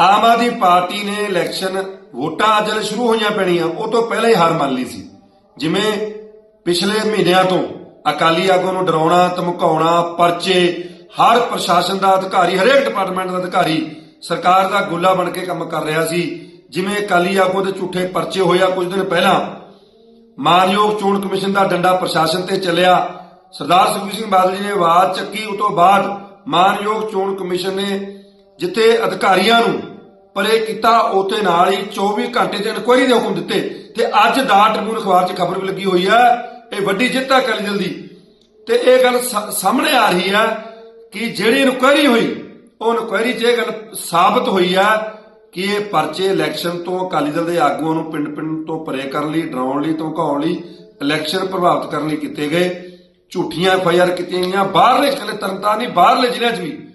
Aam Aadmi party ਨੇ election ਵੋਟਾਂ ਅੱਜ ਸ਼ੁਰੂ ਹੋਈਆਂ ਪੈਣੀਆਂ, ਉਹ ਤੋਂ ਪਹਿਲਾਂ ਹੀ ਹਾਰ ਮੰਨ ਲਈ ਸੀ। ਜਿਵੇਂ ਪਿਛਲੇ ਮਹੀਨਿਆਂ ਤੋਂ ਅਕਾਲੀ ਆਗੂ ਨੂੰ ਡਰਾਉਣਾ, ਧਮਕਾਉਣਾ, ਪਰਚੇ, ਹਰ ਪ੍ਰਸ਼ਾਸਨ ਦਾ ਅਧਿਕਾਰੀ, ਹਰੇਕ ਡਿਪਾਰਟਮੈਂਟ ਦਾ ਅਧਿਕਾਰੀ ਸਰਕਾਰ ਦਾ ਗੋਲਾ ਬਣ ਕੇ ਕੰਮ ਕਰ ਰਿਹਾ ਸੀ। ਜਿਵੇਂ ਅਕਾਲੀ ਆਗੂ ਦੇ ਝੂਠੇ ਪਰਚੇ ਹੋਇਆ ਕੁਝ ਦਿਨ ਪਹਿਲਾਂ, ਮਾਨਯੋਗ ਚੋਣ ਕਮਿਸ਼ਨ ਦਾ ਡੰਡਾ ਪ੍ਰਸ਼ਾਸਨ ਤੇ ਚੱਲਿਆ। ਸਰਦਾਰ ਸੁਖਬੀਰ ਸਿੰਘ ਬਾਦਲ ਜੀ ਨੇ ਆਵਾਜ਼ ਚੱਕੀ ਉਸ ਤੋਂ ਬਾਅਦ ਮਾਨਯੋਗ ਚੋਣ ਕਮਿਸ਼ਨ ਨੇ ਜਿੱਥੇ ਅਧਿਕਾਰੀਆਂ ਨੂੰ ਪਰੇ ਕੀਤਾ ਉਤੇ ਨਾਲ ਹੀ 24 ਘੰਟੇ ਤੇ ਇਨਕੁਆਇਰੀ ਦੇ ਹੁਕਮ ਦਿੱਤੇ। ਤੇ ਅੱਜ ਦਾ ਟ੍ਰਿਬਿਊਨ ਅਖਬਾਰ 'ਚ ਖਬਰ ਵੀ ਲੱਗੀ ਹੋਈ ਹੈ, ਇਹ ਵੱਡੀ ਜਿੱਤ ਹੈ ਅਕਾਲੀ ਦਲ ਦੀ। ਤੇ ਇਹ ਗੱਲ ਸਾਹਮਣੇ ਆ ਰਹੀ ਹੈ ਕਿ ਜਿਹੜੀ ਇਨਕੁਆਇਰੀ ਹੋਈ, ਉਹ ਇਨਕੁਆਇਰੀ 'ਚ ਇਹ ਗੱਲ ਸਾਬਤ ਹੋਈ ਹੈ ਕਿ ਇਹ ਪਰਚੇ ਇਲੈਕਸ਼ਨ ਤੋਂ ਅਕਾਲੀ ਦਲ ਦੇ ਆਗੂਆਂ ਨੂੰ ਪਿੰਡ-ਪਿੰਡ ਤੋਂ ਪਰੇ ਕਰਨ ਲਈ, ਡਰਾਉਣ ਲਈ, ਧਮਕਾਉਣ ਲਈ ਇਲੈਕਸ਼ਨ ਪ੍ਰਭਾਵਿਤ ਕਰਨ ਲਈ ਕੀਤੇ ਗਏ। ਝੂਠੀਆਂ ਐਫਆਈਆਰ ਕੀਤੀਆਂ ਗਈਆਂ, ਬਾਹਰਲੇ, ਇਕੱਲੇ ਤਰਨਤਾਰਨ ਬਾਹਰਲੇ ਜ਼ਿਲ੍ਹਿਆਂ 'ਚ ਵੀ।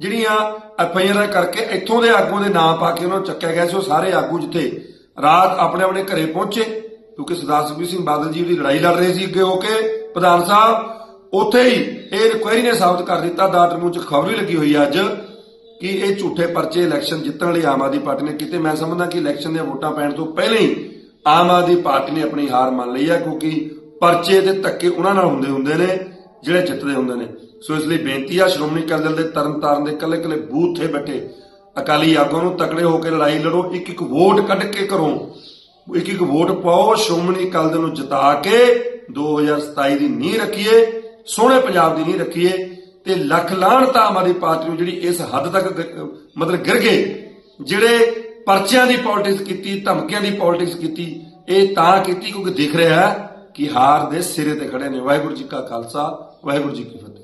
ਜਿਹੜੀਆਂ ਐਫਆਈਆਰ ਕਰਕੇ ਇੱਥੋਂ ਦੇ ਆਗੂਆਂ ਦੇ ਨਾਂ ਪਾ ਕੇ ਉਹਨਾਂ ਨੂੰ ਚੱਕਿਆ ਗਿਆ ਸੀ, ਉਹ ਸਾਰੇ ਆਗੂ ਜਿੱਥੇ ਰਾਤ ਆਪਣੇ ਆਪਣੇ ਘਰੇ ਪਹੁੰਚੇ, ਕਿਉਂਕਿ ਸਰਦਾਰ ਸੁਖਬੀਰ ਸਿੰਘ ਬਾਦਲ ਜੀ ਦੀ ਲੜਾਈ ਲੜ ਰਹੇ ਸੀ ਅੱਗੇ ਹੋ ਕੇ, ਪ੍ਰਧਾਨ ਸਾਹਿਬ, ਉੱਥੇ ਹੀ ਇਹ ਇਨਕੁਆਇਰੀ ਨੇ ਸਾਬਤ ਕਰ ਦਿੱਤਾ ਦਾ ਟਰਮੂ ਚ ਖਬਰ ਹੀ ਲੱਗੀ ਹੋਈ ਹੈ ਅੱਜ ਕਿ ਇਹ ਝੂਠੇ ਪਰਚੇ ਇਲੈਕਸ਼ਨ ਜਿੱਤਣ ਲਈ ਆਮ ਆਦਮੀ ਪਾਰਟੀ ਨੇ ਕੀਤੇ। ਮੈਂ ਸਮਝਦਾ ਕਿ ਇਲੈਕਸ਼ਨ ਦੀਆਂ ਵੋਟਾਂ ਪੈਣ ਤੋਂ ਪਹਿਲਾਂ ਹੀ ਆਮ ਆਦਮੀ ਪਾਰਟੀ ਨੇ ਆਪਣੀ ਹਾਰ ਮੰਨ ਲਈ ਹੈ ਕਿਉਂਕਿ ਪਰਚੇ ਤੇ ਧੱਕੇ ਉਹਨਾਂ ਨਾਲ ਹੁੰਦੇ ਹੁੰਦੇ ਨੇ। ਜਿਹੜੇ ਜਿੱਤਦੇ ਹੁੰਦੇ ਨੇ। ਸੋ ਇਸ ਲਈ ਬੇਨਤੀ ਆ, ਸ਼੍ਰੋਮਣੀ ਅਕਾਲੀ ਦਲ ਦੇ ਤਰਨਤਾਰਨ ਦੇ ਇਕੱਲੇ ਇਕੱਲੇ ਬੂਥ ਤੇ ਬੈਠੇ। ਅਕਾਲੀ ਆਗੂਆਂ ਨੂੰ ਤਕੜੇ ਹੋ ਕੇ ਲੜਾਈ ਲੜੋ ਇੱਕ ਇੱਕ ਵੋਟ ਕੱਢ ਕੇ ਕਰੋ। ਇੱਕ ਇੱਕ ਵੋਟ ਪਾਓ, ਸ਼੍ਰੋਮਣੀ ਅਕਾਲੀ ਦਲ ਨੂੰ ਜਿਤਾ ਕੇ 2027 ਦੀ ਨੀਂਹ ਰੱਖੀਏ, ਸੋਹਣੇ ਪੰਜਾਬ ਦੀ ਨੀਂਹ ਰੱਖੀਏ ਤੇ ਲੱਖ ਲਾਹਣਤ ਆਮ ਆਦਮੀ ਪਾਰਟੀ ਨੂੰ ਜਿਹੜੀ ਇਸ ਹੱਦ ਤੱਕ ਮਤਲਬ ਗਿਰ ਗਏ। ਜਿਹੜੇ ਪਰਚਿਆਂ ਦੀ ਪੋਲਿਟਿਕਸ ਕੀਤੀ, ਧਮਕੀਆਂ ਦੀ ਪੋਲਿਟਿਕਸ ਕੀਤੀ, ਇਹ ਤਾਂ ਕੀਤੀ ਕਿਉਂਕਿ ਦਿਖ ਰਿਹਾ ਹੈ ਕਿ ਹਾਰ ਦੇ ਸਿਰੇ ਤੇ ਖੜੇ ਨੇ। ਵਾਹਿਗੁਰੂ ਜੀ ਕਾ ਖਾਲਸਾ, ਵਾਹਿਗੁਰੂ ਜੀ ਕੀ ਫਤਿਹ।